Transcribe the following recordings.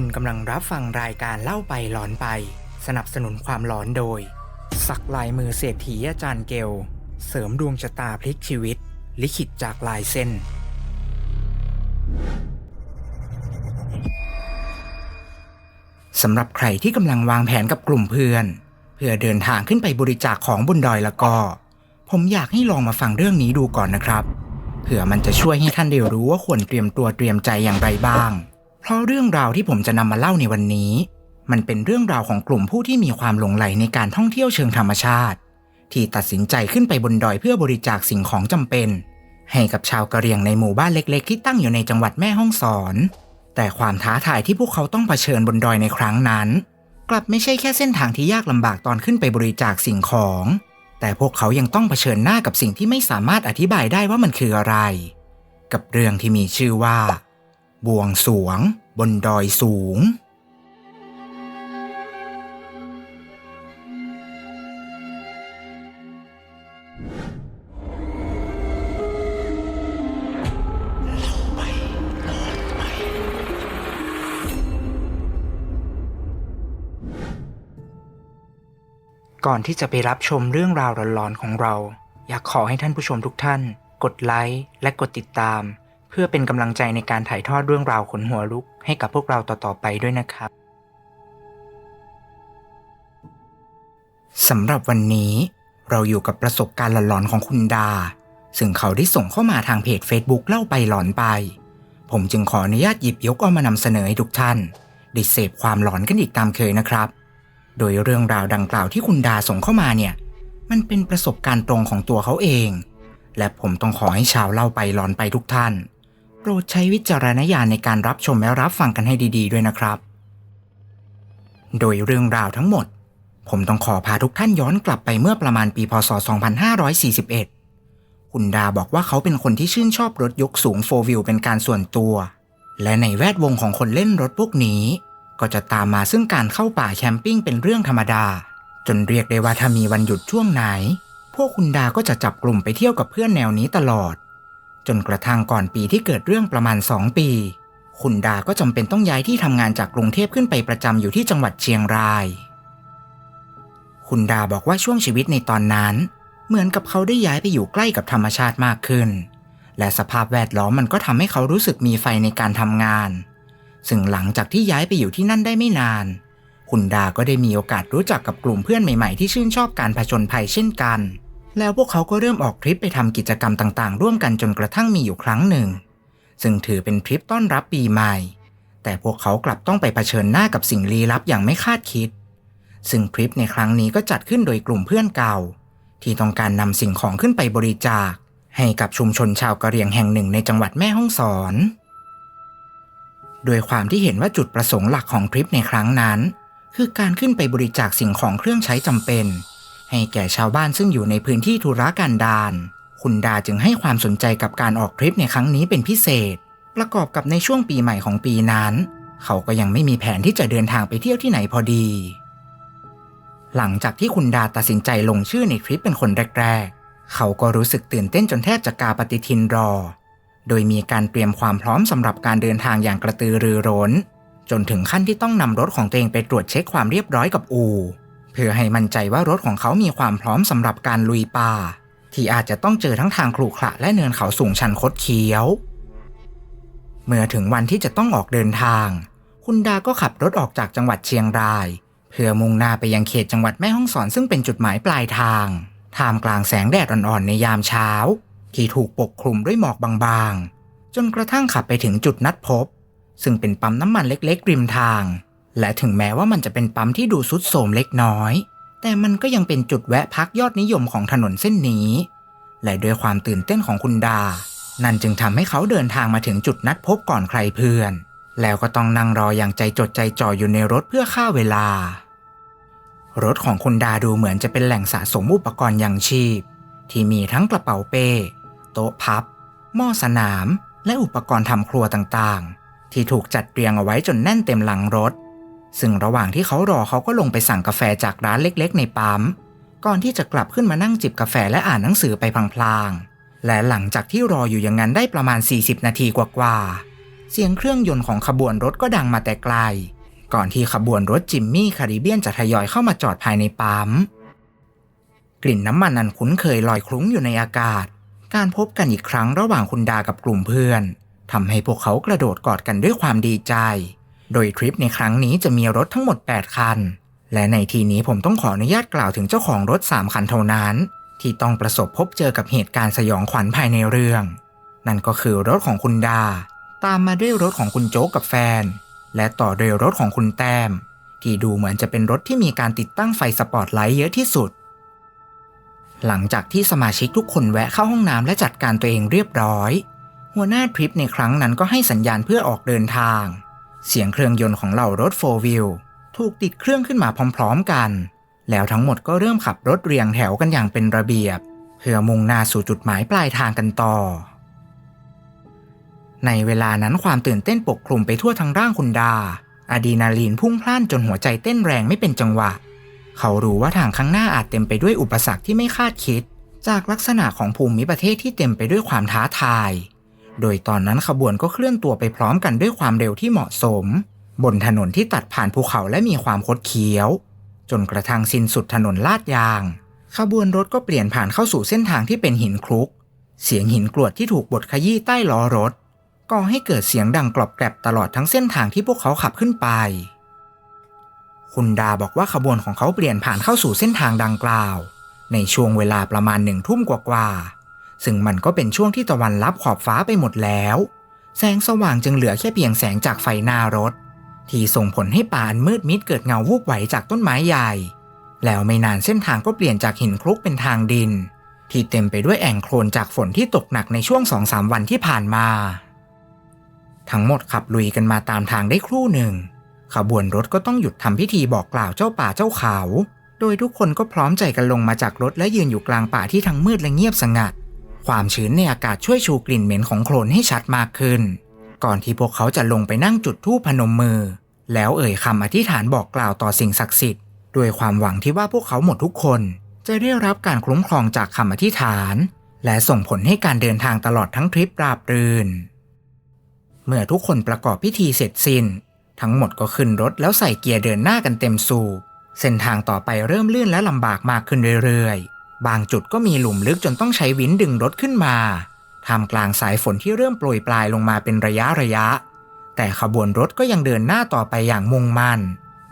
คุณกำลังรับฟังรายการเล่าไปหลอนไป สนับสนุนความหลอนโดย สักลายมือเศรษฐีอาจารย์เกล เสริมดวงชะตาพลิกชีวิต ลิขิตจากลายเส้น สำหรับใครที่กำลังวางแผนกับกลุ่มเพื่อน เพื่อเดินทางขึ้นไปบริจาคของบนดอยแล้วก็ ผมอยากให้ลองมาฟังเรื่องนี้ดูก่อนนะครับ เผื่อมันจะช่วยให้ท่านได้รู้ว่าควรเตรียมตัวเตรียมใจอย่างไรบ้าง เพราะเรื่องราวที่ผมจะนำมาเล่าในวันนี้ มันเป็นเรื่องราวของกลุ่มผู้ที่มีความหลงใหลในการท่องเที่ยวเชิงธรรมชาติ ที่ตัดสินใจขึ้นไปบนดอยเพื่อบริจาคสิ่งของจำเป็น ให้กับชาวกะเหรี่ยงในหมู่บ้านเล็กๆ ที่ตั้งอยู่ในจังหวัดแม่ฮ่องสอน แต่ความท้าทายที่พวกเขาต้องเผชิญบนดอยในครั้งนั้น กลับไม่ใช่แค่เส้นทางที่ยากลำบากตอนขึ้นไปบริจาคสิ่งของ แต่พวกเขายังต้องเผชิญหน้ากับสิ่งที่ไม่สามารถอธิบายได้ว่ามันคืออะไร กับเรื่องที่มีชื่อว่า บวงสรวง บนดอยสูง ก่อนที่จะไปรับชมเรื่องราวหลอนๆของเรา อยากขอให้ท่านผู้ชมทุกท่าน กดไลค์และกดติดตาม พื่อเป็นกำลังใจในการถ่ายทอดเรื่องราวขนหัวลุกให้กับพวกเราต่อๆไปด้วยนะครับสำหรับวันนี้เราอยู่กับประสบการณ์หลอนๆของคุณดา ซึ่งเขาได้ส่งเข้ามาทางเพจ Facebook เล่าไปหลอนไป ผมจึงขออนุญาตหยิบยกเอามานำเสนอให้ทุกท่าน ได้เสพความหลอนกันอีกตามเคยนะครับ โดยเรื่องราวดังกล่าวที่คุณดาส่งเข้ามาเนี่ย มันเป็นประสบการณ์ตรงของตัวเขาเอง และผมต้องขอให้ชาวเล่าไปหลอนไปทุกท่าน รดใช้วิจารณญาณในการรับชมและรับฟังกันให้ดี ๆ ด้วยนะครับ โดยเรื่องราวทั้งหมด ผมต้องขอพาทุกท่านย้อนกลับไปเมื่อประมาณปีพศ 2541 คุณดาบอกว่าเขาเป็นคนที่ชื่นชอบรถยกสูงโฟวิลเป็นการส่วนตัว และในแวดวงของคนเล่นรถพวกนี้ ก็จะตามมาซึ่งการเข้าป่าแคมปิ้งเป็นเรื่องธรรมดา จนเรียกได้ว่าถ้ามีวันหยุดช่วงไหน พวกคุณดาก็จะจับกลุ่มไปเที่ยวกับเพื่อนแนวนี้ตลอด จนกระทั่งก่อนปีที่เกิดเรื่องประมาณ 2 ปี คุณดาก็จำเป็นต้องย้ายที่ทำงานจากกรุงเทพขึ้นไปประจำอยู่ที่จังหวัดเชียงราย คุณดาบอกว่าช่วงชีวิตในตอนนั้น เหมือนกับเขาได้ย้ายไปอยู่ใกล้กับธรรมชาติมากขึ้น และสภาพแวดล้อมมันก็ทำให้เขารู้สึกมีไฟในการทำงาน ซึ่งหลังจากที่ย้ายไปอยู่ที่นั่นได้ไม่นาน คุณดาก็ได้มีโอกาสรู้จักกับกลุ่มเพื่อนใหม่ๆที่ชื่นชอบการผจญภัยเช่นกัน แล้วพวกเขาก็เริ่มออกทริปไปทำกิจกรรมต่างๆ ร่วมกันจนกระทั่งมีอยู่ครั้งหนึ่ง ซึ่งถือเป็นทริปต้อนรับปีใหม่ แต่พวกเขากลับต้องไปเผชิญหน้ากับสิ่งลี้ลับอย่างไม่คาดคิด ซึ่งทริปในครั้งนี้ก็จัดขึ้นโดยกลุ่มเพื่อนเก่า ที่ต้องการนำสิ่งของขึ้นไปบริจาค ให้กับชุมชนชาวกะเหรี่ยงแห่งหนึ่งในจังหวัดแม่ฮ่องสอน โดยความที่เห็นว่าจุดประสงค์หลักของทริปในครั้งนั้น คือการขึ้นไปบริจาคสิ่งของเครื่องใช้จำเป็น ให้แก่ชาวบ้านซึ่งอยู่ในพื้นที่ธุรกันดารคุณดาจึงให้ความสนใจกับการออกทริปในครั้งนี้เป็นพิเศษ ประกอบกับในช่วงปีใหม่ของปีนั้น เขาก็ยังไม่มีแผนที่จะเดินทางไปเที่ยวที่ไหนพอดี หลังจากที่คุณดาตัดสินใจลงชื่อในทริปเป็นคนแรก ๆ เขาก็รู้สึกตื่นเต้นจนแทบจะกาปฏิทินรอ โดยมีการเตรียมความพร้อมสำหรับการเดินทางอย่างกระตือรือร้น จนถึงขั้นที่ต้องนำรถของตัวเองไปตรวจเช็คความเรียบร้อยกับอู่ เพื่อให้มั่นใจว่ารถของเขามีความพร้อมสำหรับการลุยป่า ที่อาจจะต้องเจอทั้งทางขรุขระและเนินเขาสูงชันคดเคี้ยว เมื่อถึงวันที่จะต้องออกเดินทาง คุณดาก็ขับรถออกจากจังหวัดเชียงราย เพื่อมุ่งหน้าไปยังเขตจังหวัดแม่ฮ่องสอนซึ่งเป็นจุดหมายปลายทางท่ามกลางแสงแดดอ่อนๆในยามเช้า ที่ถูกปกคลุมด้วยหมอกบางๆ จนกระทั่งขับไปถึงจุดนัดพบ ซึ่งเป็นปั๊มน้ำมันเล็กๆริมทาง และถึงแม้ว่ามันจะเป็นปั๊มที่ดูสุดโทมเล็กน้อย แต่มันก็ยังเป็นจุดแวะพักยอดนิยมของถนนเส้นนี้ และด้วยความตื่นเต้นของคุณดา นั่นจึงทำให้เขาเดินทางมาถึงจุดนัดพบก่อนใครเพื่อน แล้วก็ต้องนั่งรออย่างใจจดใจจ่ออยู่ในรถเพื่อฆ่าเวลา รถของคุณดาดูเหมือนจะเป็นแหล่งสะสมอุปกรณ์ยังชีพ ที่มีทั้งกระเป๋าเป้โต๊ะพับ หม้อสนาม และอุปกรณ์ทำครัวต่างๆ ที่ถูกจัดเรียงเอาไว้จนแน่นเต็มหลังรถ ซึ่งระหว่างที่เขารอเขาก็ลงไปสั่งกาแฟจากร้านเล็กๆ ในปั๊มก่อนที่จะกลับขึ้นมานั่งจิบกาแฟและอ่านหนังสือไปพลางๆ และหลังจากที่รออยู่อย่างนั้นได้ประมาณ 40 นาทีกว่าๆ เสียงเครื่องยนต์ของขบวนรถก็ดังมาแต่ไกล ก่อนที่ขบวนรถจิมมี่คาริเบียนจะทยอยเข้ามาจอดภายในปั๊ม กลิ่นน้ำมันอันคุ้นเคยลอยคลุ้งอยู่ในอากาศ การพบกันอีกครั้งระหว่างคุณดากับกลุ่มเพื่อนทำให้พวกเขากระโดดกอดกันด้วยความดีใจ โดยทริปในครั้งนี้จะมีรถทั้งหมด 8 คัน และในทีนี้ผมต้องขออนุญาตกล่าวถึงเจ้าของรถ 3 คันเท่านั้น ที่ต้องประสบพบเจอกับเหตุการณ์สยองขวัญภายในเรื่อง นั่นก็คือรถของคุณดา ตามมาด้วยรถของคุณโจ๊กกับแฟน และต่อด้วยรถของคุณแต้ม ที่ดูเหมือนจะเป็นรถที่มีการติดตั้งไฟสปอตไลท์เยอะที่สุด หลังจากที่สมาชิกทุกคนแวะเข้าห้องน้ำและจัดการตัวเองเรียบร้อย หัวหน้าทริปในครั้งนั้นก็ให้สัญญาณเพื่อออกเดินทาง เสียงเครื่องยนต์ของเหล่ารถโฟวิลถูกติดเครื่องขึ้นมาพร้อมๆกัน แล้วทั้งหมดก็เริ่มขับรถเรียงแถวกันอย่างเป็นระเบียบ เพื่อมุ่งหน้าสู่จุดหมายปลายทางกันต่อ ในเวลานั้นความตื่นเต้นปกคลุมไปทั่วทั้งร่างคุณดาอะดรีนาลีนพุ่งพล่านจนหัวใจเต้นแรงไม่เป็นจังหวะ เขารู้ว่าทางข้างหน้าอาจเต็มไปด้วยอุปสรรคที่ไม่คาดคิด จากลักษณะของภูมิประเทศที่เต็มไปด้วยความท้าทาย โดยตอนนั้นขบวนก็เคลื่อนตัวไปพร้อมกันด้วยความเร็วที่เหมาะสม บนถนนที่ตัดผ่านภูเขาและมีความคดเคี้ยว จนกระทั่งสิ้นสุดถนนลาดยาง ขบวนรถก็เปลี่ยนผ่านเข้าสู่เส้นทางที่เป็นหินคลุก เสียงหินกรวดที่ถูกบดขยี้ใต้ล้อรถก่อให้เกิดเสียงดังกรอบแกรบตลอดทั้งเส้นทางที่พวกเขาขับขึ้นไป คุณดาบอกว่าขบวนของเขาเปลี่ยนผ่านเข้าสู่เส้นทางดังกล่าว ในช่วงเวลาประมาณหนึ่งทุ่มกว่าๆ ซึ่งมันก็เป็นช่วงที่ตะวันลับขอบฟ้าไปหมดแล้ว แสงสว่างจึงเหลือแค่เพียงแสงจากไฟหน้ารถ ที่ส่งผลให้ป่าอันมืดมิดเกิดเงาวูบไหวจากต้นไม้ใหญ่ แล้วไม่นานเส้นทางก็เปลี่ยนจากหินคลุกเป็นทางดิน ที่เต็มไปด้วยแอ่งโคลนจากฝนที่ตกหนักในช่วงสองสามวันที่ผ่านมา ทั้งหมดขับลุยกันมาตามทางได้ครู่หนึ่ง ขบวนรถก็ต้องหยุดทำพิธีบอกกล่าวเจ้าป่าเจ้าเขา โดยทุกคนก็พร้อมใจกันลงมาจากรถและยืนอยู่กลางป่าที่ทั้งมืดและเงียบสงัด ความชื้นในอากาศช่วยชูกลิ่นเหม็นของโคลนให้ชัดมากขึ้น ก่อนที่พวกเขาจะลงไปนั่งจุดธูปพนมมือ แล้วเอ่ยคำอธิษฐานบอกกล่าวต่อสิ่งศักดิ์สิทธิ์ด้วยความหวังที่ว่าพวกเขาหมดทุกคน จะได้รับการคุ้มครองจากคำอธิษฐาน และส่งผลให้การเดินทางตลอดทั้งทริปราบรื่น เมื่อทุกคนประกอบพิธีเสร็จสิ้น ทั้งหมดก็ขึ้นรถแล้วใส่เกียร์เดินหน้ากันเต็มสูบเส้นทางต่อไปเริ่มลื่นและลำบากมากขึ้นเรื่อยๆ บางจุดก็มีหลุมลึกจนต้องใช้วินดึงรถขึ้นมาท่ามกลางสายฝนที่เริ่มโปรยปลายลงมาเป็นระยะระยะ แต่ขบวนรถก็ยังเดินหน้าต่อไปอย่างมุ่งมั่น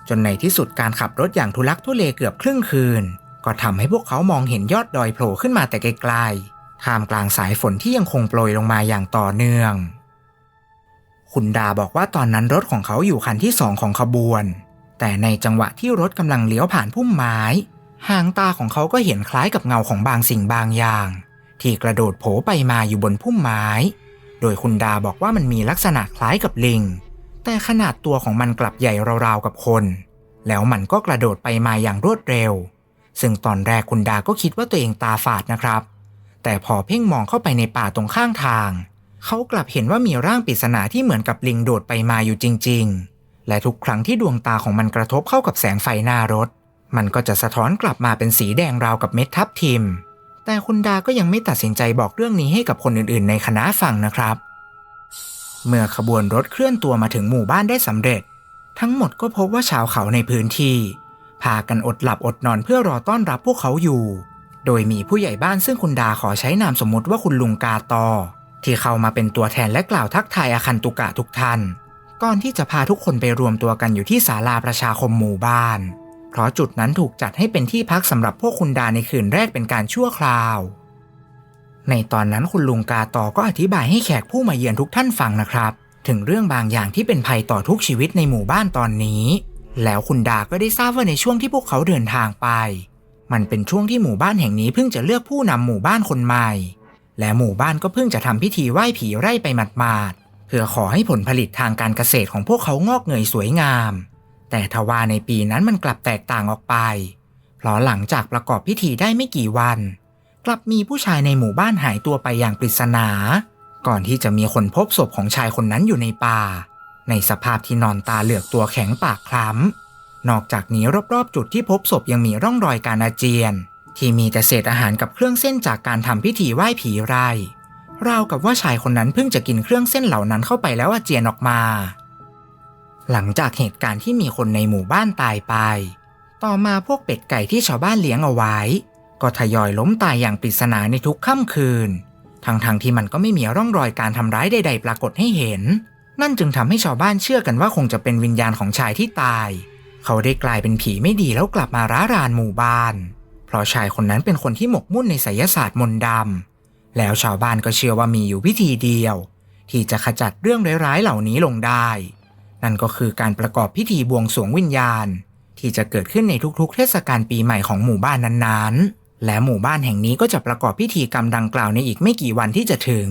จนในที่สุดการขับรถอย่างทุลักทุเลเกือบครึ่งคืน ก็ทำให้พวกเขามองเห็นยอดดอยโผล่ขึ้นมาแต่ไกลๆท่ามกลางสายฝนที่ยังคงโปรยลงมาอย่างต่อเนื่อง คุณดาบอกว่าตอนนั้นรถของเขาอยู่คันที่สองของขบวน แต่ในจังหวะที่รถกำลังเลี้ยวผ่านพุ่มไม้ หางตาของเขาก็เห็นคล้ายกับเงาของบางสิ่งบางอย่าง ที่กระโดดโผไปมาอยู่บนพุ่มไม้ โดยคุณดาบอกว่ามันมีลักษณะคล้ายกับลิง แต่ขนาดตัวของมันกลับใหญ่ราวๆกับคน แล้วมันก็กระโดดไปมาอย่างรวดเร็ว ซึ่งตอนแรกคุณดาก็คิดว่าตัวเองตาฝาดนะครับ แต่พอเพ่งมองเข้าไปในป่าตรงข้างทาง เขากลับเห็นว่ามีร่างปริศนาที่เหมือนกับลิงโดดไปมาอยู่จริง ๆ และทุกครั้งที่ดวงตาของมันกระทบเข้ากับแสงไฟหน้ารถ มันก็จะสะท้อนกลับมาเป็นสีแดงราวกับเม็ดทับทิม แต่คุณดาก็ยังไม่ตัดสินใจบอกเรื่องนี้ให้กับคนอื่นๆ ในคณะฟังนะครับ เมื่อขบวนรถเคลื่อนตัวมาถึงหมู่บ้านได้สำเร็จ ทั้งหมดก็พบว่าชาวเขาในพื้นที่พากันอดหลับอดนอนเพื่อรอต้อนรับพวกเขาอยู่ โดยมีผู้ใหญ่บ้านซึ่งคุณดาขอใช้นามสมมติว่าคุณลุงกาตอ ที่เข้ามาเป็นตัวแทนและกล่าวทักทายอาคันตุกะทุกท่าน ก่อนที่จะพาทุกคนไปรวมตัวกันอยู่ที่ศาลาประชาคมหมู่บ้าน เพราะจุดนั้นถูกจัดให้เป็นที่พักสำหรับพวกคุณดาในคืนแรกเป็นการชั่วคราว ในตอนนั้นคุณลุงกาตอก็อธิบายให้แขกผู้มาเยือนทุกท่านฟังนะครับ ถึงเรื่องบางอย่างที่เป็นภัยต่อทุกชีวิตในหมู่บ้านตอนนี้ แล้วคุณดาก็ได้ทราบว่าในช่วงที่พวกเขาเดินทางไป มันเป็นช่วงที่หมู่บ้านแห่งนี้เพิ่งจะเลือกผู้นำหมู่บ้านคนใหม่ และหมู่บ้านก็เพิ่งจะทำพิธีไหว้ผีไร่ไปหมาดๆเพื่อขอให้ผลผลิตทางการเกษตรของพวกเขางอกเงยสวยงาม แต่ทว่าในปีนั้นมันกลับแตกต่างออกไป เพราะหลังจากประกอบพิธีได้ไม่กี่วัน กลับมีผู้ชายในหมู่บ้านหายตัวไปอย่างปริศนา ก่อนที่จะมีคนพบศพของชายคนนั้นอยู่ในป่า ในสภาพที่นอนตาเหลือกตัวแข็งปากคล้ำ นอกจากนี้รอบๆ จุดที่พบศพยังมีร่องรอยการอาเจียน ที่มีแต่เศษอาหารกับเครื่องเส้นจากการทำพิธีไหว้ผีไร่ราวกับว่าชายคนนั้นเพิ่งจะกินเครื่องเส้นเหล่านั้นเข้าไปแล้วอาเจียนออกมา หลังจากเหตุการณ์ที่มีคนในหมู่บ้านตายไป ต่อมาพวกเป็ดไก่ที่ชาวบ้านเลี้ยงเอาไว้ ก็ทยอยล้มตายอย่างปริศนาในทุกค่ำคืน ทั้งๆทที่มันก็ไม่มีร่องรอยการทำร้ายใด ๆ ปรากฏให้เห็น นั่นจึงทำให้ชาวบ้านเชื่อกันว่าคงจะเป็นวิญญาณของชายที่ตาย เขาได้กลายเป็นผีไม่ดีแล้วกลับมาร้ารานหมู่บ้าน เพราะชายคนนั้นเป็นคนที่หมกมุ่นในไสยศาสตร์มนต์ดำแล้วชาวบ้านก็เชื่อว่ามีอยู่วิธีเดียว ที่จะขจัดเรื่องร้ายๆเหล่านี้ลงได้ นั่นก็คือการประกอบพิธีบวงสรวงวิญญาณ ที่จะเกิดขึ้นในทุกๆ เทศกาลปีใหม่ของหมู่บ้านนั้นๆ และหมู่บ้านแห่งนี้ก็จะประกอบพิธีกรรมดังกล่าวในอีกไม่กี่วันที่จะถึง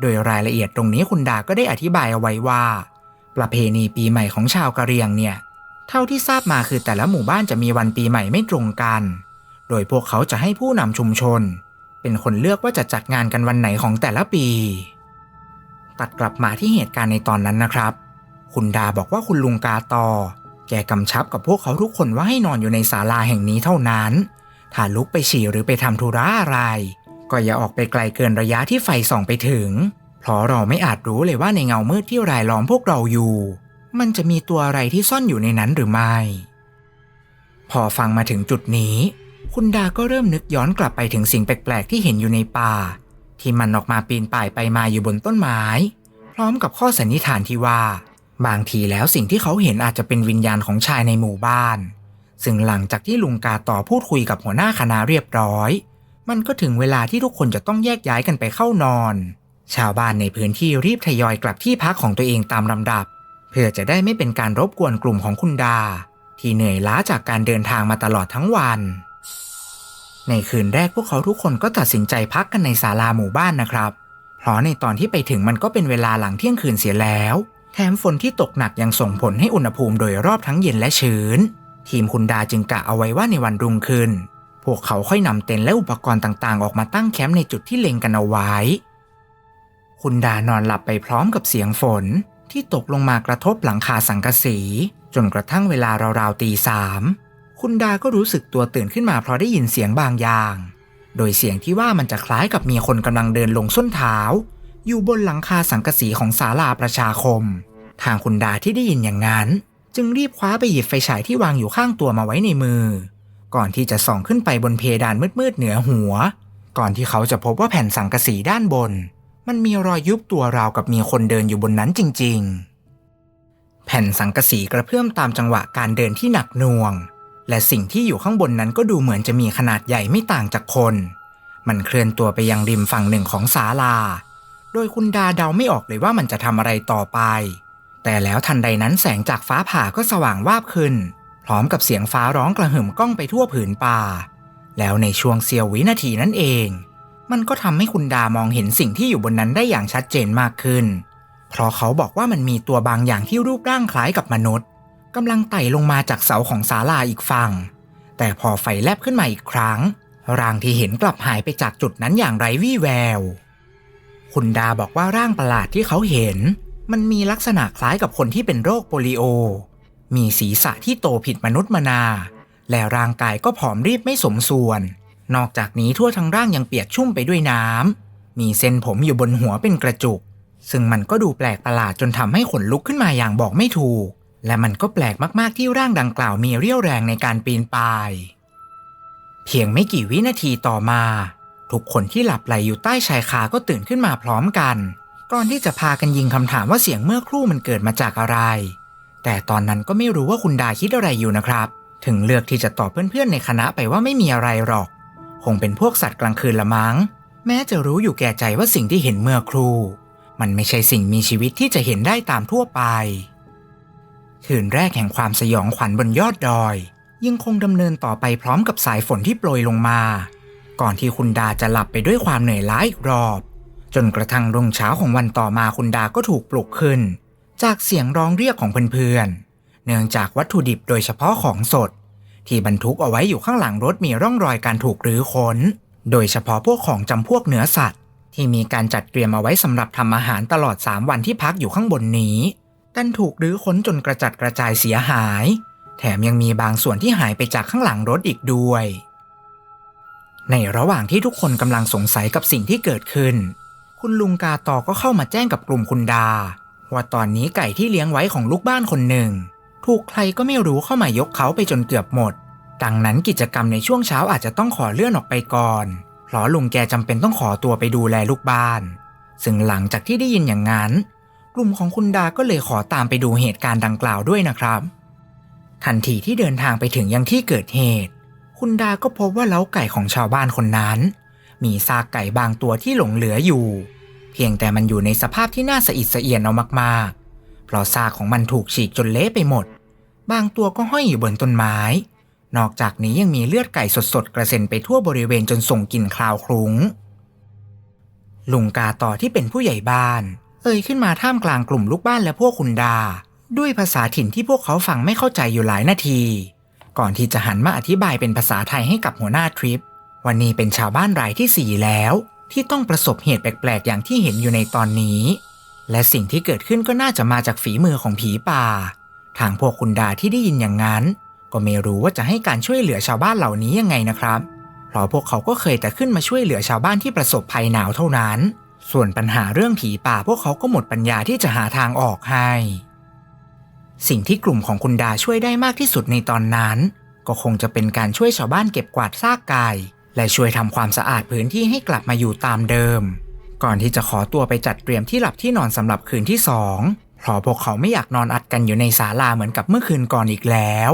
โดยรายละเอียดตรงนี้คุณดาก็ได้อธิบายเอาไว้ว่า ประเพณีปีใหม่ของชาวกะเหรี่ยงเนี่ยเท่าที่ทราบมาคือแต่ละหมู่บ้านจะมีวันปีใหม่ไม่ตรงกัน โดยพวกเขาจะให้ผู้นำชุมชน เป็นคนเลือกว่าจะจัดงานกันวันไหนของแต่ละปี ตัดกลับมาที่เหตุการณ์ในตอนนั้นนะครับ คุณดาบอกว่าคุณลุงกาตอ แกกำชับกับพวกเขาทุกคนว่าให้นอนอยู่ในศาลาแห่งนี้เท่านั้น ถ้าลุกไปฉี่หรือไปทำธุระอะไร ก็อย่าออกไปไกลเกินระยะที่ไฟส่องไปถึง เพราะเราไม่อาจรู้เลยว่าในเงามืดที่รายล้อมพวกเราอยู่ มันจะมีตัวอะไรที่ซ่อนอยู่ในนั้นหรือไม่ พอฟังมาถึงจุดนี้ คุณดาก็เริ่มนึกย้อนกลับไปถึงสิ่งแปลกๆที่เห็นอยู่ในป่า ที่มันออกมาปีนป่ายไปมาอยู่บนต้นไม้ พร้อมกับข้อสันนิษฐานที่ว่า บางทีแล้วสิ่งที่เขาเห็นอาจจะเป็นวิญญาณของชายในหมู่บ้าน ซึ่งหลังจากที่ลุงกาต่อพูดคุยกับหัวหน้าคณะเรียบร้อย มันก็ถึงเวลาที่ทุกคนจะต้องแยกย้ายกันไปเข้านอน ชาวบ้านในพื้นที่รีบทยอยกลับที่พักของตัวเองตามลำดับ เพื่อจะได้ไม่เป็นการรบกวนกลุ่มของคุณดา ที่เหนื่อยล้าจากการเดินทางมาตลอดทั้งวัน ในคืนแรกพวกเขาทุกคนก็ตัดสินใจพักกันในศาลาหมู่บ้านนะครับ เพราะในตอนที่ไปถึงมันก็เป็นเวลาหลังเที่ยงคืนเสียแล้ว แถมฝนที่ตกหนักยังส่งผลให้อุณหภูมิโดยรอบทั้งเย็นและชื้น ทีมคุณดาจึงกะเอาไว้ว่าในวันรุ่งขึ้น พวกเขาค่อยนำเต็นท์และอุปกรณ์ต่างๆ ออกมาตั้งแคมป์ในจุดที่เล็งกันเอาไว้ คุณดานอนหลับไปพร้อมกับเสียงฝนที่ตกลงมากระทบหลังคาสังกะสี จนกระทั่งเวลาราวๆตีสามคุณดาก็รู้สึกตัวตื่นขึ้นมาเพราะได้ยินเสียงบางอย่าง โดยเสียงที่ว่ามันจะคล้ายกับมีคนกำลังเดินลงส้นเท้า อยู่บนหลังคาสังกะสีของศาลาประชาคม ทางคุณดาที่ได้ยินอย่างนั้น จึงรีบคว้าไปหยิบไฟฉายที่วางอยู่ข้างตัวมาไว้ในมือ ก่อนที่จะส่องขึ้นไปบนเพดานมืดๆเหนือหัว ก่อนที่เขาจะพบว่าแผ่นสังกะสีด้านบน มันมีรอยยุบตัวราวกับมีคนเดินอยู่บนนั้นจริง ๆ แผ่นสังกะสีกระเพื่อมตามจังหวะการเดินที่หนักหน่วง และสิ่งที่อยู่ข้างบนนั้นก็ดูเหมือนจะมีขนาดใหญ่ไม่ต่างจากคน มันเคลื่อนตัวไปยังริมฝั่งหนึ่งของศาลา โดยคุณดาเดาไม่ออกเลยว่ามันจะทำอะไรต่อไป แต่แล้วทันใดนั้นแสงจากฟ้าผ่าก็สว่างวาบขึ้น พร้อมกับเสียงฟ้าร้องกระหึ่มก้องไปทั่วผืนป่า แล้วในช่วงเสี้ยววินาทีนั้นเอง มันก็ทำให้คุณดามองเห็นสิ่งที่อยู่บนนั้นได้อย่างชัดเจนมากขึ้น เพราะเขาบอกว่ามันมีตัวบางอย่างที่รูปร่างคล้ายกับมนุษย์กำลังไต่ลงมาจากเสาของศาลาอีกฝั่ง แต่พอไฟแลบขึ้นมาอีกครั้ง ร่างที่เห็นกลับหายไปจากจุดนั้นอย่างไร้วี่แวว คุณดาบอกว่าร่างประหลาดที่เขาเห็น มันมีลักษณะคล้ายกับคนที่เป็นโรคโปลิโอ มีศีรษะที่โตผิดมนุษย์มนา และร่างกายก็ผอมรีบไม่สมส่วน นอกจากนี้ทั่วทั้งร่างยังเปียกชุ่มไปด้วยน้ำ มีเส้นผมอยู่บนหัวเป็นกระจุก ซึ่งมันก็ดูแปลกประหลาดจนทำให้ขนลุกขึ้นมาอย่างบอกไม่ถูก และมันก็แปลกมากๆที่ร่างดังกล่าวมีเรี่ยวแรงในการปีนป่าย เพียงไม่กี่วินาทีต่อมา ทุกคนที่หลับไหลอยู่ใต้ชายคาก็ตื่นขึ้นมาพร้อมกัน ก่อนที่จะพากันยิงคำถามว่าเสียงเมื่อครู่มันเกิดมาจากอะไร แต่ตอนนั้นก็ไม่รู้ว่าคุณดาคิดอะไรอยู่นะครับ ถึงเลือกที่จะตอบเพื่อนๆในคณะไปว่าไม่มีอะไรหรอก คงเป็นพวกสัตว์กลางคืนละมั้ง แม้จะรู้อยู่แก่ใจว่าสิ่งที่เห็นเมื่อครู่มันไม่ใช่สิ่งมีชีวิตที่จะเห็นได้ตามทั่วไป คืนแรกแห่งความสยองขวัญบนยอดดอย ยังคงดำเนินต่อไปพร้อมกับสายฝนที่โปรยลงมา ก่อนที่คุณดาจะหลับไปด้วยความเหนื่อยล้าอีกรอบ จนกระทั่งรุ่งเช้าของวันต่อมาคุณดาก็ถูกปลุกขึ้น จากเสียงร้องเรียกของเพื่อนๆ เนื่องจากวัตถุดิบโดยเฉพาะของสด ที่บรรทุกเอาไว้อยู่ข้างหลังรถมีร่องรอยการถูกรื้อค้น โดยเฉพาะพวกของจำพวกเนื้อสัตว์ ที่มีการจัดเตรียมเอาไว้สำหรับทำอาหารตลอด 3 วันที่พักอยู่ข้างบนนี้ดันถูกรื้อค้นจนกระจัดกระจายเสียหาย แถมยังมีบางส่วนที่หายไปจากข้างหลังรถอีกด้วย ในระหว่างที่ทุกคนกำลังสงสัยกับสิ่งที่เกิดขึ้น คุณลุงกาตอก็เข้ามาแจ้งกับกลุ่มคุณดา ว่าตอนนี้ไก่ที่เลี้ยงไว้ของลูกบ้านคนหนึ่ง ถูกใครก็ไม่รู้เข้ามายกเขาไปจนเกือบหมด ดังนั้นกิจกรรมในช่วงเช้าอาจจะต้องขอเลื่อนออกไปก่อนเพราะลุงแกจำเป็นต้องขอตัวไปดูแลลูกบ้าน ซึ่งหลังจากที่ได้ยินอย่างนั้น กลุ่มของคุณดาก็เลยขอตามไปดูเหตุการณ์ดังกล่าวด้วยนะครับ ทันทีที่เดินทางไปถึงยังที่เกิดเหตุ คุณดาก็พบว่าเล้าไก่ของชาวบ้านคนนั้น มีซากไก่บางตัวที่หลงเหลืออยู่ เพียงแต่มันอยู่ในสภาพที่น่าสะอิดสะเอียนเอามากๆ เพราะซากของมันถูกฉีกจนเละไปหมด บางตัวก็ห้อยอยู่บนต้นไม้ นอกจากนี้ยังมีเลือดไก่สดๆกระเซ็นไปทั่วบริเวณจนส่งกลิ่นคลาวคลุ้งลุงกาต่อที่เป็นผู้ใหญ่บ้าน เอ่ยขึ้นมาท่ามกลางกลุ่มลูกบ้านและพวกคุณดา ด้วยภาษาถิ่นที่พวกเขาฟังไม่เข้าใจอยู่หลายนาที ก่อนที่จะหันมาอธิบายเป็นภาษาไทยให้กับหัวหน้าทริป วันนี้เป็นชาวบ้านรายที่สี่แล้ว ที่ต้องประสบเหตุแปลกๆ อย่างที่เห็นอยู่ในตอนนี้ และสิ่งที่เกิดขึ้นก็น่าจะมาจากฝีมือของผีป่า ทางพวกคุณดาที่ได้ยินอย่างนั้น ก็ไม่รู้ว่าจะให้การช่วยเหลือชาวบ้านเหล่านี้ยังไงนะครับ เพราะพวกเขาก็เคยแต่ขึ้นมาช่วยเหลือชาวบ้านที่ประสบภัยหนาวเท่านั้น ส่วนปัญหาเรื่องผีป่าพวกเขาก็หมดปัญญาที่จะหาทางออกให้ สิ่งที่กลุ่มของคุณดาช่วยได้มากที่สุดในตอนนั้น ก็คงจะเป็นการช่วยชาวบ้านเก็บกวาดซากไก่และช่วยทำความสะอาดพื้นที่ให้กลับมาอยู่ตามเดิม ก่อนที่จะขอตัวไปจัดเตรียมที่หลับที่นอนสำหรับคืนที่สองเพราะพวกเขาไม่อยากนอนอัดกันอยู่ในศาลาเหมือนกับเมื่อคืนก่อนอีกแล้ว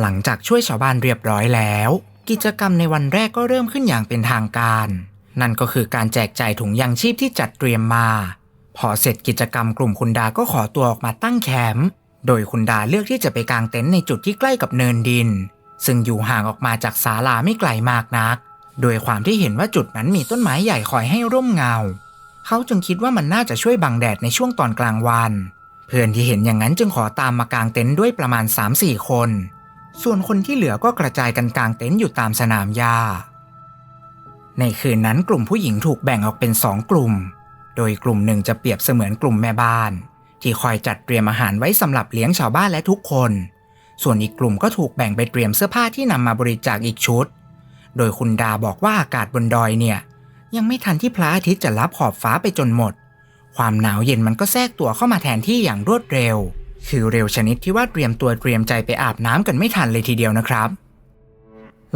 หลังจากช่วยชาวบ้านเรียบร้อยแล้ว กิจกรรมในวันแรกก็เริ่มขึ้นอย่างเป็นทางการ นั่นก็คือการแจกจ่ายถุงยางชีพที่จัดเตรียมมา พอเสร็จกิจกรรมกลุ่มคุณดาก็ขอตัวออกมาตั้งแคมป์โดยคุณดาเลือกที่จะไปกางเต็นท์ในจุดที่ใกล้กับเนินดิน ซึ่งอยู่ห่างออกมาจากศาลาไม่ไกลมากนัก โดยความที่เห็นว่าจุดนั้นมีต้นไม้ใหญ่คอยให้ร่มเงา เขาจึงคิดว่ามันน่าจะช่วยบังแดดในช่วงตอนกลางวัน เพื่อนที่เห็นอย่างนั้นจึงขอตามมากางเต็นท์ด้วยประมาณ 3-4 คน ส่วนคนที่เหลือก็กระจายกันกางเต็นท์อยู่ตามสนามหญ้าในคืนนั้นกลุ่มผู้หญิงถูกแบ่งออกเป็นสองกลุ่ม โดยกลุ่มหนึ่งจะเปรียบเสมือนกลุ่มแม่บ้าน ที่คอยจัดเตรียมอาหารไว้สำหรับเลี้ยงชาวบ้านและทุกคน ส่วนอีกกลุ่มก็ถูกแบ่งไปเตรียมเสื้อผ้าที่นำมาบริจาคอีกชุด โดยคุณดาบอกว่าอากาศบนดอยเนี่ย ยังไม่ทันที่พระอาทิตย์จะรับขอบฟ้าไปจนหมด ความหนาวเย็นมันก็แทรกตัวเข้ามาแทนที่อย่างรวดเร็ว คือเร็วชนิดที่ว่าเตรียมตัวเตรียมใจไปอาบน้ำกันไม่ทันเลยทีเดียวนะครับ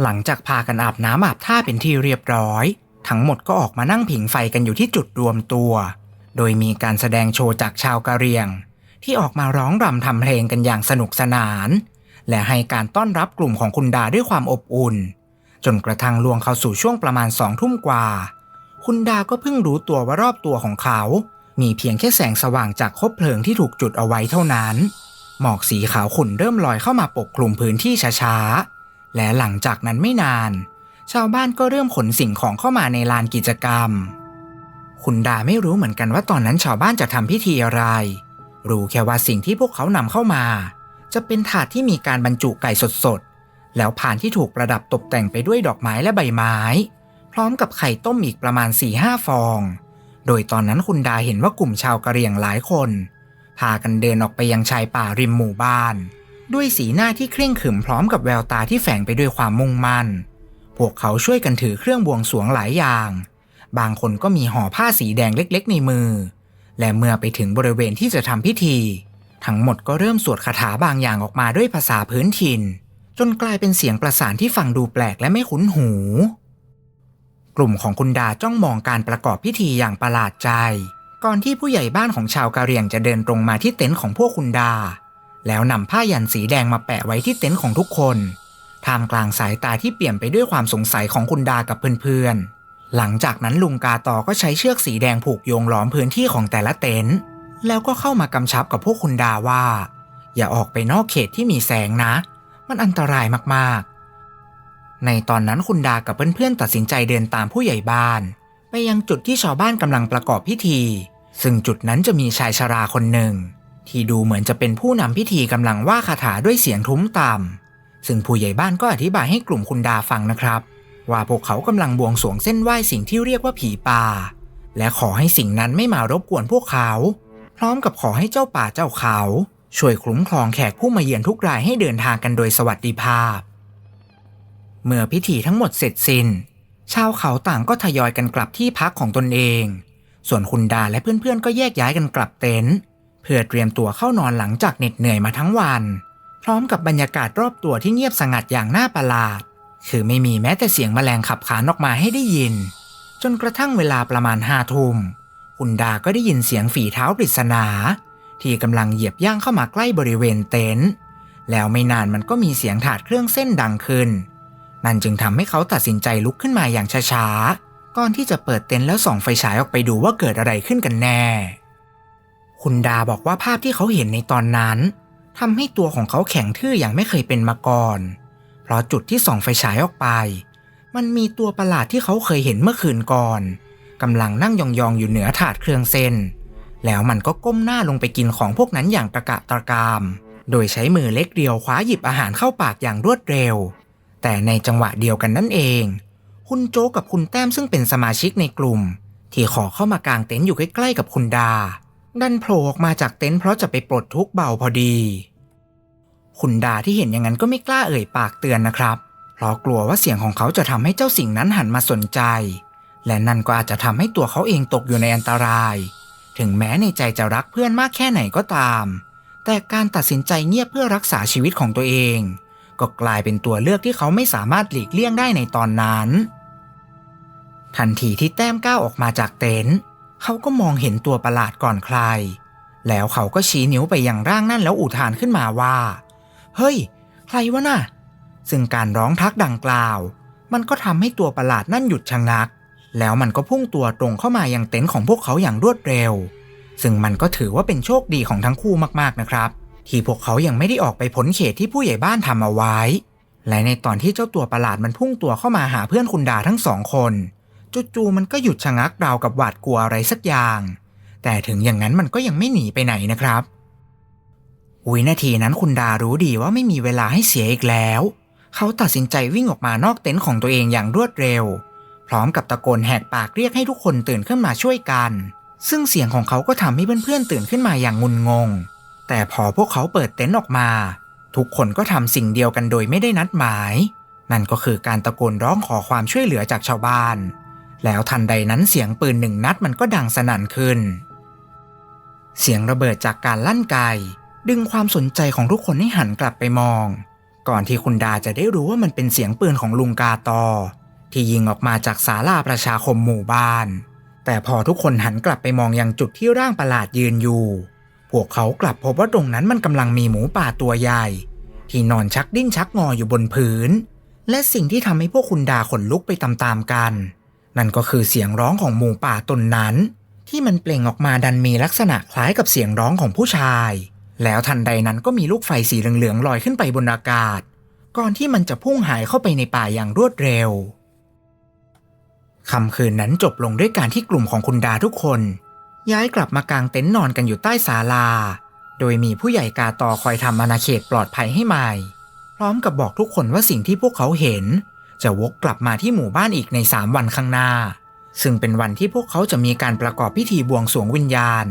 หลังจากพากันอาบน้ำอาบท่าเป็นที่เรียบร้อย ทั้งหมดก็ออกมานั่งผิงไฟกันอยู่ที่จุดรวมตัว โดยมีการแสดงโชว์จากชาวกะเหรี่ยง ที่ออกมาร้องรำทำเพลงกันอย่างสนุกสนาน และให้การต้อนรับกลุ่มของคุณดาด้วยความอบอุ่น จนกระทั่งล่วงเข้าสู่ช่วงประมาณสองทุ่มกว่า คุณดาก็เพิ่งรู้ตัวว่ารอบตัวของเขา มีเพียงแค่แสงสว่างจากคบเพลิงที่ถูกจุดเอาไว้เท่านั้น หมอกสีขาวขุ่นเริ่มลอยเข้ามาปกคลุมพื้นที่ช้าๆและหลังจากนั้นไม่นาน ชาวบ้านก็เริ่มขนสิ่งของเข้ามาในลานกิจกรรม คุณดาไม่รู้เหมือนกันว่าตอนนั้นชาวบ้านจะทำพิธีอะไร รู้แค่ว่าสิ่งที่พวกเขานำเข้ามา จะเป็นถาดที่มีการบรรจุไก่สดๆ แล้วผ่านที่ถูกประดับตกแต่งไปด้วยดอกไม้และใบไม้ พร้อมกับไข่ต้มอีกประมาณ4ี่ห้าฟอง โดยตอนนั้นคุณดาเห็นว่ากลุ่มชาวกะเหรี่ยงหลายคน พากันเดินออกไปยังชายป่าริมหมู่บ้าน ด้วยสีหน้าที่เคร่งขรึมพร้อมกับแววตาที่แฝงไปด้วยความมุ่งมั่น วกเขาช่วยกันถือเครื่องบวงสวงหลายอย่าง บางคนก็มีห่อผ้าสีแดงเล็กๆ ในมือ และเมื่อไปถึงบริเวณที่จะทำพิธี ทั้งหมดก็เริ่มสวดคาถาบางอย่างออกมาด้วยภาษาพื้นถิ่น จนกลายเป็นเสียงประสานที่ฟังดูแปลกและไม่คุ้นหู กลุ่มของคุณดาจ้องมองการประกอบพิธีอย่างประหลาดใจ ก่อนที่ผู้ใหญ่บ้านของชาวกะเหรี่ยงจะเดินตรงมาที่เต็นท์ของพวกคุณดา แล้วนำผ้ายันสีแดงมาแปะไว้ที่เต็นท์ของทุกคน ท่ามกลางสายตาที่เปลี่ยมไปด้วยความสงสัยของคุณดากับเพื่อนๆ หลังจากนั้นลุงกาต่อก็ใช้เชือกสีแดงผูกโยงล้อมพื้นที่ของแต่ละเต็นท์แล้วก็เข้ามากำชับกับพวกคุณดาว่า อย่าออกไปนอกเขตที่มีแสงนะ มันอันตรายมากๆ ในตอนนั้นคุณดากับเพื่อนๆตัดสินใจเดินตามผู้ใหญ่บ้าน ไปยังจุดที่ชาวบ้านกำลังประกอบพิธี ซึ่งจุดนั้นจะมีชายชราคนหนึ่ง ที่ดูเหมือนจะเป็นผู้นำพิธีกำลังว่าคาถาด้วยเสียงทุ้มต่ำ ซึ่งผู้ใหญ่บ้านก็อธิบายให้กลุ่มคุณดาฟังนะครับ ว่าพวกเขากำลังบวงสรวงเส้นไหว้สิ่งที่เรียกว่าผีป่า และขอให้สิ่งนั้นไม่มารบกวนพวกเขา พร้อมกับขอให้เจ้าป่าเจ้าเขา ช่วยคุ้มครองแขกผู้มาเยือนทุกรายให้เดินทางกันโดยสวัสดิภาพ เมื่อพิธีทั้งหมดเสร็จสิ้น ชาวเขาต่างก็ทยอยกันกลับที่พักของตนเอง ส่วนคุณดาและเพื่อนๆก็แยกย้ายกันกลับเต็นท์เพื่อเตรียมตัวเข้านอนหลังจากเหน็ดเหนื่อยมาทั้งวัน พร้อมกับบรรยากาศรอบตัวที่เงียบสงัดอย่างน่าประหลาด คือไม่มีแม้แต่เสียงแมลงขับขานออกมาให้ได้ยิน จนกระทั่งเวลาประมาณห้าทุ่มคุณดาก็ได้ยินเสียงฝีเท้าปริศนา ที่กำลังเหยียบย่างเข้ามาใกล้บริเวณเต็นท์แล้วไม่นานมันก็มีเสียงถาดเครื่องเส้นดังขึ้น นั่นจึงทำให้เขาตัดสินใจลุกขึ้นมาอย่างช้าๆ ก่อนที่จะเปิดเต็นท์แล้วส่องไฟฉายออกไปดูว่าเกิดอะไรขึ้นกันแน่ คุณดาบอกว่าภาพที่เขาเห็นในตอนนั้น ทำให้ตัวของเขาแข็งทื่ออย่างไม่เคยเป็นมาก่อน เพราะจุดที่ส่องไฟฉายออกไป มันมีตัวประหลาดที่เขาเคยเห็นเมื่อคืนก่อนกำลังนั่งยองๆอยู่เหนือถาดเครื่องเส้น แล้วมันก็ก้มหน้าลงไปกินของพวกนั้นอย่างตะกะตะกาม โดยใช้มือเล็กเดียวคว้าหยิบอาหารเข้าปากอย่างรวดเร็ว แต่ในจังหวะเดียวกันนั่นเอง คุณโจกับคุณแต้มซึ่งเป็นสมาชิกในกลุ่ม ที่ขอเข้ามากางเต็นท์อยู่ใกล้ๆกับคุณดา ดันโผล่ออกมาจากเต็นท์เพราะจะไปปลดทุกข์เบาพอดี คุณดาที่เห็นอย่างนั้นก็ไม่กล้าเอ่ยปากเตือนนะครับ เพราะกลัวว่าเสียงของเขาจะทำให้เจ้าสิ่งนั้นหันมาสนใจ และนั่นก็อาจจะทำให้ตัวเขาเองตกอยู่ในอันตราย ถึงแม้ในใจจะรักเพื่อนมากแค่ไหนก็ตาม แต่การตัดสินใจเงียบเพื่อรักษาชีวิตของตัวเอง ก็กลายเป็นตัวเลือกที่เขาไม่สามารถหลีกเลี่ยงได้ในตอนนั้น ทันทีที่แต้มก้าวออกมาจากเต็นท์ เขาก็มองเห็นตัวประหลาดก่อนใคร แล้วเขาก็ชี้นิ้วไปยังร่างนั่นแล้วอุทานขึ้นมาว่า เฮ้ย ใครวะน่ะ ซึ่งการร้องทักดังกล่าว มันก็ทำให้ตัวประหลาดนั่นหยุดชะงัก แล้วมันก็พุ่งตัวตรงเข้ามายังเต็นท์ของพวกเขาอย่างรวดเร็ว ซึ่งมันก็ถือว่าเป็นโชคดีของทั้งคู่มากๆนะครับ ที่พวกเขายังไม่ได้ออกไปพ้นเขตที่ผู้ใหญ่บ้านทำเอาไว้ และในตอนที่เจ้าตัวประหลาดมันพุ่งตัวเข้ามาหาเพื่อนคุณดาทั้งสองคน จู่ๆมันก็หยุดชะงักราวกับหวาดกลัวอะไรสักอย่าง แต่ถึงอย่างนั้นมันก็ยังไม่หนีไปไหนนะครับวินาทีนั้นคุณดารู้ดีว่าไม่มีเวลาให้เสียอีกแล้ว เขาตัดสินใจวิ่งออกมานอกเต็นท์ของตัวเองอย่างรวดเร็ว พร้อมกับตะโกนแหกปากเรียกให้ทุกคนตื่นขึ้นมาช่วยกัน ซึ่งเสียงของเขาก็ทำให้เพื่อนๆตื่นขึ้นมาอย่างงุนงง แต่พอพวกเขาเปิดเต็นท์ออกมา ทุกคนก็ทำสิ่งเดียวกันโดยไม่ได้นัดหมาย นั่นก็คือการตะโกนร้องขอความช่วยเหลือจากชาวบ้าน แล้วทันใดนั้นเสียงปืนหนึ่งนัดมันก็ดังสนั่นขึ้น เสียงระเบิดจากการลั่นไกดึงความสนใจของทุกคนให้หันกลับไปมอง ก่อนที่คุณดาจะได้รู้ว่ามันเป็นเสียงปืนของลุงกาตอ ที่ยิงออกมาจากศาลาประชาคมหมู่บ้าน แต่พอทุกคนหันกลับไปมองยังจุดที่ร่างประหลาดยืนอยู่ พวกเขากลับพบว่าตรงนั้นมันกำลังมีหมูป่าตัวใหญ่ ที่นอนชักดิ้นชักงออยู่บนพื้น และสิ่งที่ทำให้พวกคุณดาขนลุกไปตามๆกัน นั่นก็คือเสียงร้องของหมูป่าตนนั้น ที่มันเปล่งออกมาดันมีลักษณะคล้ายกับเสียงร้องของผู้ชาย แล้วทันใดนั้นก็มีลูกไฟสีเหลืองๆลอยขึ้นไปบนอากาศ ก่อนที่มันจะพุ่งหายเข้าไปในป่าอย่างรวดเร็วค่ำคืนนั้นจบลงด้วยการที่กลุ่มของคุณดาทุกคน ย้ายกลับมากางเต็นท์นอนกันอยู่ใต้ศาลา โดยมีผู้ใหญ่กาตอคอยทำอาณาเขตปลอดภัยให้ใหม่ พร้อมกับบอกทุกคนว่าสิ่งที่พวกเขาเห็น จะวกกลับมาที่หมู่บ้านอีกในสามวันข้างหน้า ซึ่งเป็นวันที่พวกเขาจะมีการประกอบพิธีบวงสรวงวิญญาณ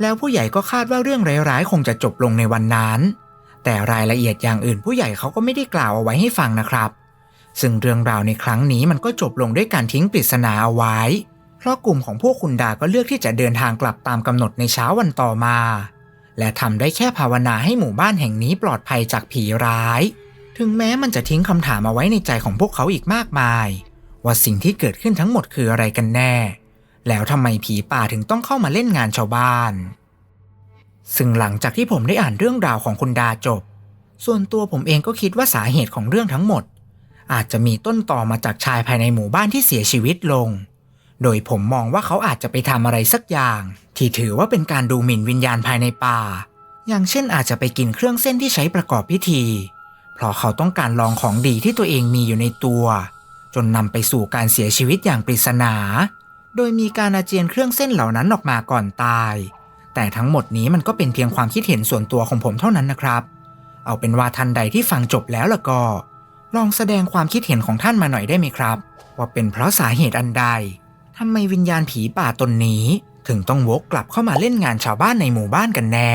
แล้วผู้ใหญ่ก็คาดว่าเรื่องร้ายๆ คงจะจบลงในวันนั้น แต่รายละเอียดอย่างอื่นผู้ใหญ่เขาก็ไม่ได้กล่าวเอาไว้ให้ฟังนะครับ ซึ่งเรื่องราวในครั้งนี้มันก็จบลงด้วยการทิ้งปริศนาเอาไว้ เพราะกลุ่มของพวกคุณดาก็เลือกที่จะเดินทางกลับตามกำหนดในเช้าวันต่อมา และทำได้แค่ภาวนาให้หมู่บ้านแห่งนี้ปลอดภัยจากผีร้าย ถึงแม้มันจะทิ้งคำถามเอาไว้ในใจของพวกเขาอีกมากมาย ว่าสิ่งที่เกิดขึ้นทั้งหมดคืออะไรกันแน่ แล้วทำไมผีป่าถึงต้องเข้ามาเล่นงานชาวบ้าน ซึ่งหลังจากที่ผมได้อ่านเรื่องราวของคุณดาจบ ส่วนตัวผมเองก็คิดว่าสาเหตุของเรื่องทั้งหมด อาจจะมีต้นต่อมาจากชายภายในหมู่บ้านที่เสียชีวิตลง โดยผมมองว่าเขาอาจจะไปทำอะไรสักอย่าง ที่ถือว่าเป็นการดูหมิ่นวิญญาณภายในป่า อย่างเช่นอาจจะไปกินเครื่องเส้นที่ใช้ประกอบพิธี เพราะเขาต้องการลองของดีที่ตัวเองมีอยู่ในตัว จนนำไปสู่การเสียชีวิตอย่างปริศนา โดยมีการอาเจียนเครื่องเส้นเหล่านั้นออกมาก่อนตาย แต่ทั้งหมดนี้มันก็เป็นเพียงความคิดเห็นส่วนตัวของผมเท่านั้นนะครับ เอาเป็นว่าทันใดที่ฟังจบแล้วล่ะก็ ลองแสดงความคิดเห็นของท่านมาหน่อยได้ไหมครับ ว่าเป็นเพราะสาเหตุอันใดทำไมวิญญาณผีป่าตนนี้ถึงต้องวกกลับเข้ามาเล่นงานชาวบ้านในหมู่บ้านกันแน่